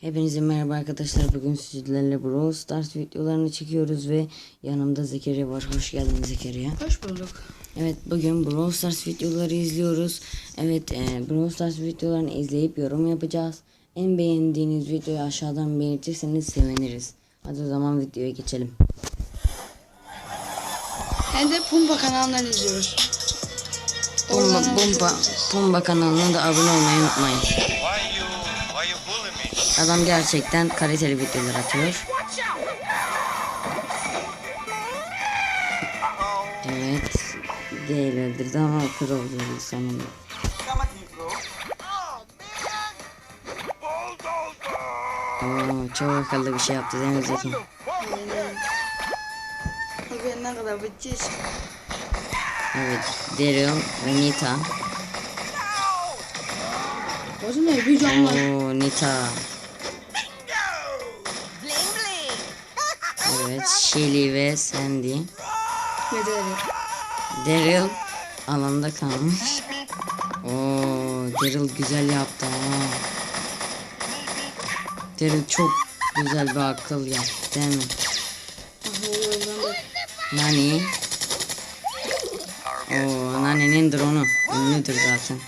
Hepinize merhaba arkadaşlar. Bugün sizlerle Brawl Stars videolarını çekiyoruz ve yanımda Zekeriya var. Hoş geldin Zekeriya. Hoş bulduk. Evet bugün Brawl Stars videoları izliyoruz. Evet e, Brawl Stars videolarını izleyip yorum yapacağız. En beğendiğiniz videoyu aşağıdan belirtirseniz seviniriz. Hadi o zaman videoya geçelim. Hem de Pumba kanalından izliyoruz. Pumba, Pumba. Pumba kanalına da abone olmayı unutmayın. Adam gerçekten kaliteli videolar atıyor. Evet. Öldürdü ama kır oldu sonunda. Oo, çok akıllı bir şey yaptı değil mi Zeki? Ne kadar. Evet. Daryl ve Nita. O zaman bir can var. Oo, Nita. Evet. Shelly ve Sandy. Ve de Daryl alanda kalmış. Oo, Daryl güzel yaptı ha. Daryl çok güzel bir akıl yaptı değil mi? Nani? Oo, Nani'nin drone'u ünlüdür zaten.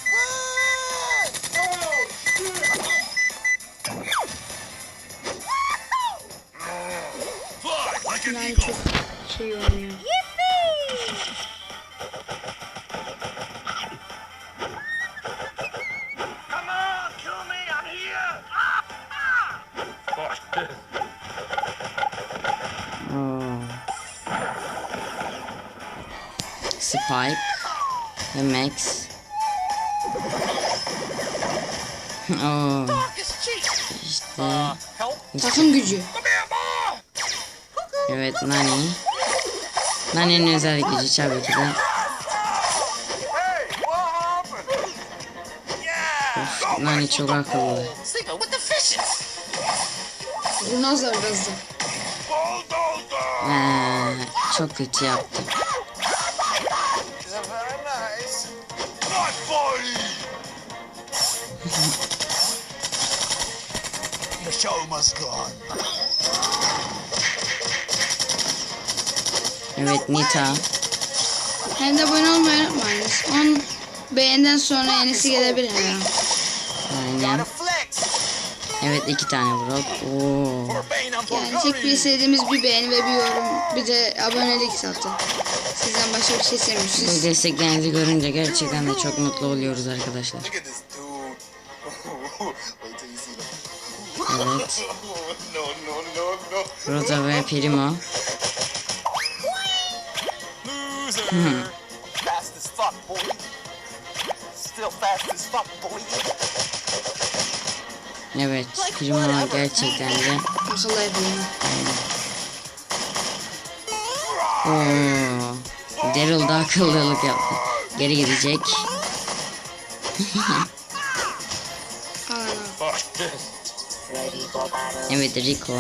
Spike ve Max. Oo, işte! Takım gücü. evet Nani. Nani'nin özel gücü tabii ki de. Nani çok akıllı. Sleeping with the fishes! Vurnazlar biraz da. Bulldozer! Ee, çok kötü yaptı. The show must go on. Evet Nita. Hem de abone olmayı unutmayınız. 10 beğenden sonra yenisi gelebilir ya. Aynen. Evet iki tane Brock. Oo. Yani tek bir istediğimiz bir beğeni ve bir yorum. Bir de abonelik zaten. Sizden başka bir şey istemiyoruz. Bu desteklerinizi görünce gerçekten de çok mutlu oluyoruz arkadaşlar. Evet. Rosa ve Primo. Boy. Evet. Primo gerçekten de. akıllı yapıyor. Oo. Daryl da akıllılık yaptı. Geri gidecek. Evet Rico.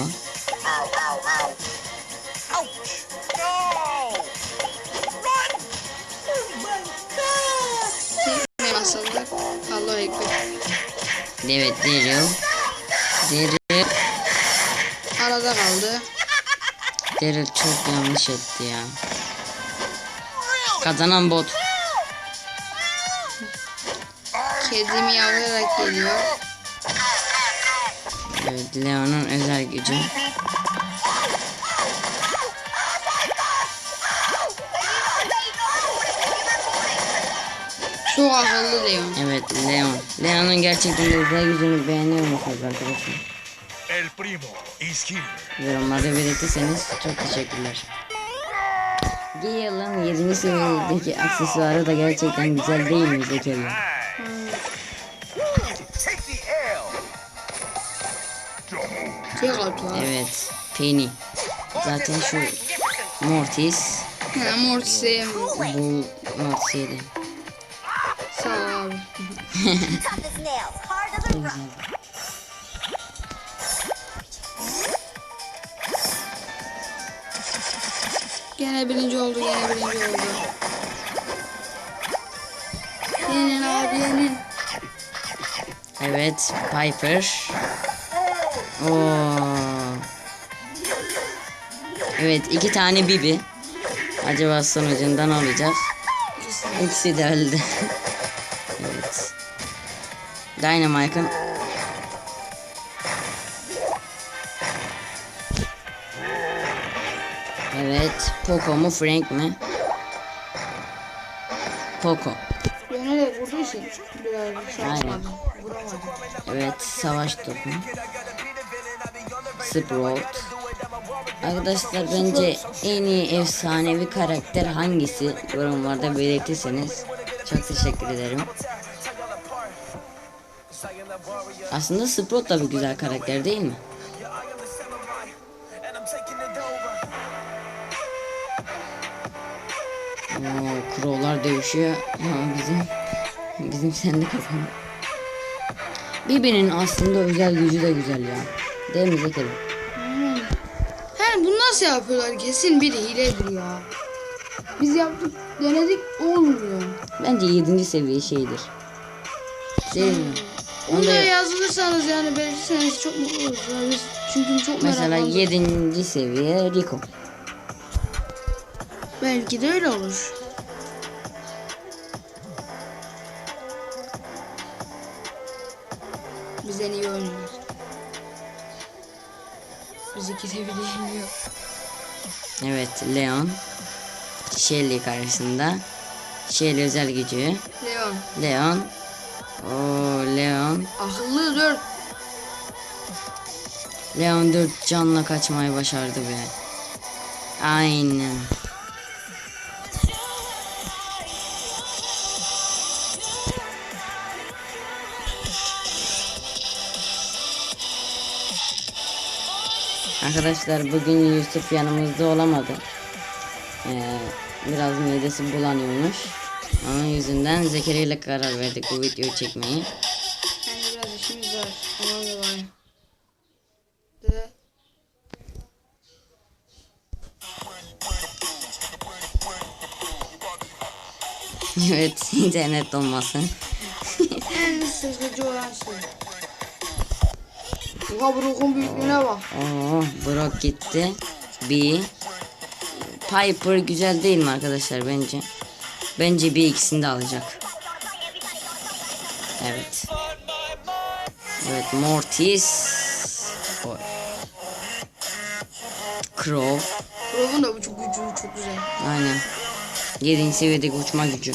Masallar? Allah ekber. Evet Daryl. Daryl. Arada kaldı. Daryl çok yanlış etti ya. Kazanan bot. Kedimi yavrayarak geliyor. Evet Leon'un özel gücü. Çok akıllı Leon. Evet Leon. Leon'un gerçekten de özel gücünü beğeniyor musunuz arkadaşlar? El primo is here. Yorumlarda belirtirseniz çok teşekkürler. Gale'ın 7. seviyedeki aksesuarı da gerçekten güzel değil mi Zekeriya? Var. Evet. Penny. Zaten şu Mortis. Ha, Mortis sevmiyorum. Bu Mortis yedi. Sağ ol abi. Gene birinci oldu, gene birinci oldu. Yenin abi yenin. Evet Piper. Oo. Evet iki tane Bibi. Acaba sonucunda ne olacak? İkisi de öldü. evet. Dynamite'ın Evet. Poco mu Frank mi? Poco. Beni de biraz şey Aynen. Vuramadım. Evet. Savaş topu. Sprout. Arkadaşlar bence en iyi efsanevi karakter hangisi yorumlarda belirtirseniz çok teşekkür ederim. Aslında Sprout da bir güzel karakter değil mi? Oo, Crow'lar dövüşüyor ama bizim bizim sende kazandı. Birbirinin aslında özel gücü de güzel ya. Değil mi Zekeri? He bunu nasıl yapıyorlar? Kesin biri hiledir ya. Biz yaptık, denedik olmuyor. Bence 7. seviye şeydir. Değil mi? Onu Onda da yazılırsanız yani belirtirseniz çok mutlu oluruz. Ya biz çünkü çok mesela meraklandık. 7. seviye Rico. Belki de öyle olur. Bizden iyi oynuyor. Biz ikisi bile yeniyor. Evet Leon. Shelly karşısında. Shelly özel gücü. Leon. Leon. O Leon. Akıllı dört. Leon 4 canla kaçmayı başardı be. Aynen. Arkadaşlar bugün Yusuf yanımızda olamadı. Ee, biraz midesi bulanıyormuş. Onun yüzünden Zekeriya ile karar verdik bu videoyu çekmeyi. Yani biraz işimiz var. Ondan dolayı. De. evet internet olmasın. En sıkıcı olan şey. Oha Brock'un büyüklüğüne bak. Oo, Brock gitti. Bir. Piper güzel değil mi arkadaşlar bence? Bence bir ikisini de alacak. Evet. Evet Mortis. Oy. Crow. Brock'un da bu çok gücü çok güzel. Aynen. 7. seviyedeki uçma gücü.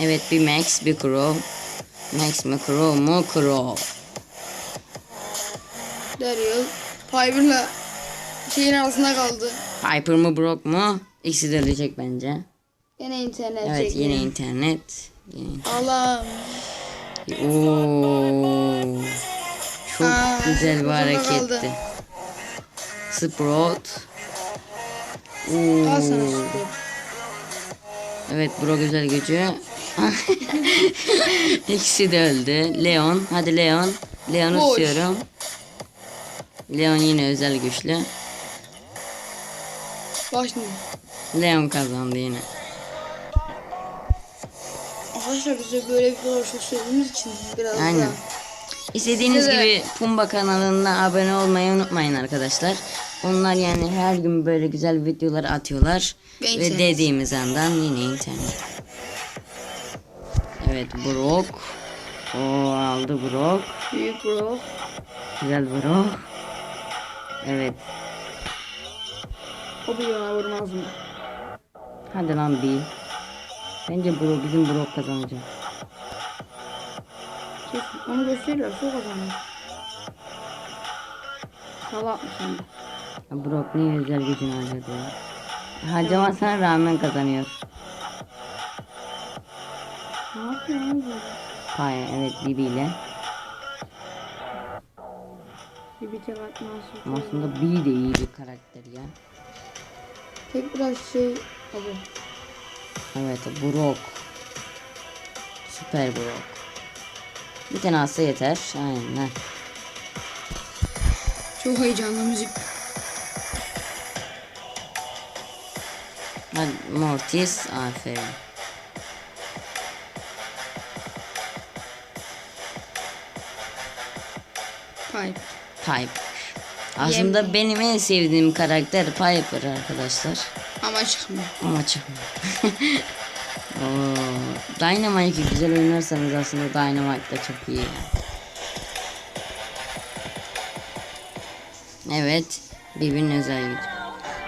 Evet bir Max bir Crow. Max mu Crow. Daryl Piper'la şeyin arasında kaldı. Piper mı Brock mu? İkisi de ölecek bence. Yine internet Evet çekmiyor. yine internet. Yine- Allah'ım. Oo. Çok Aa, güzel bir hareketti. Sprout. Oo. Evet Brock güzel gücü. İkisi de öldü. Leon. Hadi Leon. Leon'u Boş. tutuyorum. Leon yine özel güçlü. Şimdi. Leon kazandı yine. Arkadaşlar bize böyle videolar çok sevdiğimiz için biraz Aynen. daha. İstediğiniz Size gibi Pumba kanalına abone olmayı unutmayın arkadaşlar. Onlar yani her gün böyle güzel videolar atıyorlar. Ve Ve dediğimiz andan yine internet. Evet Brock. O aldı Brock. Büyük bro. Güzel Brock. Evet. O bir yana vurmaz mı? Hadi lan bir. Bence Brock bizim Brock kazanacak. Kesin. Onu gösteriyorlar. Çok kazanıyor. Salak mısın? Ya Brock niye özel gücünü harcadı ya? Harcamasına rağmen kazanıyor. Pay evet Bibi ile. Tek atması. Ama Aslında Bibi de iyi bir karakter ya. Tek biraz şey abi. Evet Brock. Süper Brock. Bir tane alsa yeter. Aynen. Çok heyecanlı müzik. Hadi Mortis aferin. Pipe. Piper. Aslında benim en sevdiğim karakter Piper arkadaşlar. Ama çıkmıyor. Ama çıkmıyor. Oo, Dynamite'ı güzel oynarsanız aslında Dynamite da çok iyi. Evet. Birbirinin özel gücü.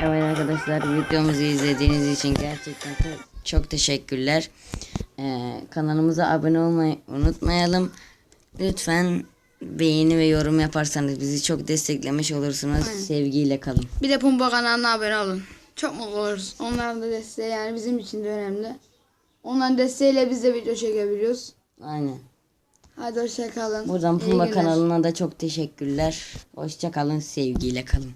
Evet arkadaşlar videomuzu izlediğiniz için gerçekten çok, çok teşekkürler. Ee, kanalımıza abone olmayı unutmayalım. Lütfen beğeni ve yorum yaparsanız bizi çok desteklemiş olursunuz. Sevgiyle kalın. Bir de Pumba kanalına abone olun. Çok mutlu oluruz. Onların da desteği yani bizim için de önemli. Onların desteğiyle biz de video çekebiliyoruz. Aynen. Hadi hoşça kalın. Buradan İyi Pumba günler. kanalına da çok teşekkürler. Hoşça kalın, sevgiyle kalın.